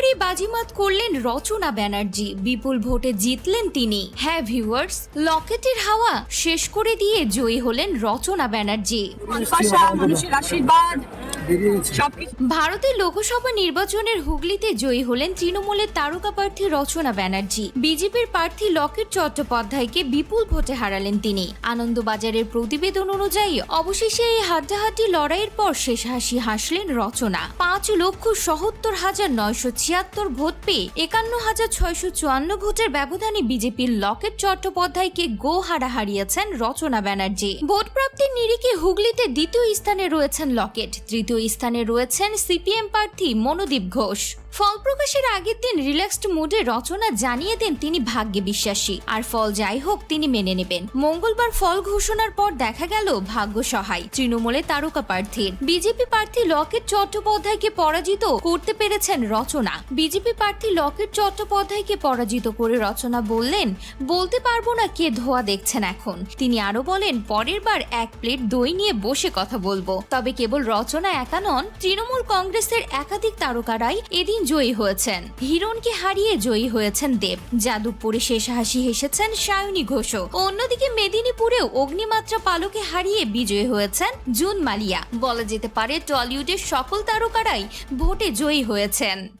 এবারই বাজিমাত করলেন রচনা ব্যানার্জি। বিপুল ভোটে জিতলেন তিনি। হ্যাঁ ভিউয়ার্স লকেটের হাওয়া শেষ করে দিয়ে জয়ী হলেন রচনা ব্যানার্জি। মানুষের আশীর্বাদ ভারতের লোকসভা নির্বাচনের হুগলিতে জয়ী হলেন তৃণমূলের তারকা প্রার্থী রচনা ব্যানার্জি। বিজেপির প্রার্থী লকেট চট্টোপাধ্যায়কে বিপুল ভোটে হারালেন তিনি। আনন্দবাজারের প্রতিবেদন অনুযায়ী, অবশেষে এই হাড্ডাহাড্ডি লড়াইয়ের পর শেষ হাসি হাসলেন রচনা। পাঁচ লক্ষ সহত্তর হাজার নয়শো ছিয়াত্তর ভোট পেয়ে একান্ন হাজার ছয়শো চুয়ান্ন ভোটের ব্যবধানে বিজেপির লকেট চট্টোপাধ্যায়কে গো হারা হারিয়েছেন রচনা ব্যানার্জি। ভোট প্রাপ্তির নিরিখে হুগলিতে দ্বিতীয় স্থানে রয়েছেন লকেট। তৃতীয় স্থানে রয়েছেন সিপিএম প্রার্থী মনোদীপ ঘোষ। ফল প্রকাশের আগের দিন রিল্যাক্সড মুডে রচনা জানিয়ে দেন তিনি ভাগ্যে বিশ্বাসী। আর ফল যাই হোক, তিনি মেনে নেবেন। মঙ্গলবার ফল ঘোষণার পর দেখা গেল ভাগ্য সহায়। তৃণমূলে তারকা প্রার্থীর বিজেপি প্রার্থী লকেট চট্টোপাধ্যায়কে পরাজিত করতে পেরেছেন রচনা। বিজেপি প্রার্থী লকেট চট্টোপাধ্যায়কে পরাজিত করে রচনা বললেন, বলতে পারব না কে ধোয়া দেখছেন এখন। তিনি আরও বলেন, পরের বার এক প্লেট দই নিয়ে বসে কথা বলব। তবে কেবল রচনা একা নন, তৃণমূল কংগ্রেসের একাধিক তারকারাই এদিন জয়ী হয়েছেন। হিরণকে হারিয়ে জয়ী হয়েছেন দেব। যাদবপুরে শেষ হাসি হেসেছেন সায়নী ঘোষ অন্যদিকে মেদিনীপুরেও অগ্নিমাত্রা পালকে হারিয়ে বিজয়ী হয়েছেন জুন মালিয়া বলা যেতে পারে টলিউডের সকল তারকারাই ভোটে জয়ী হয়েছেন।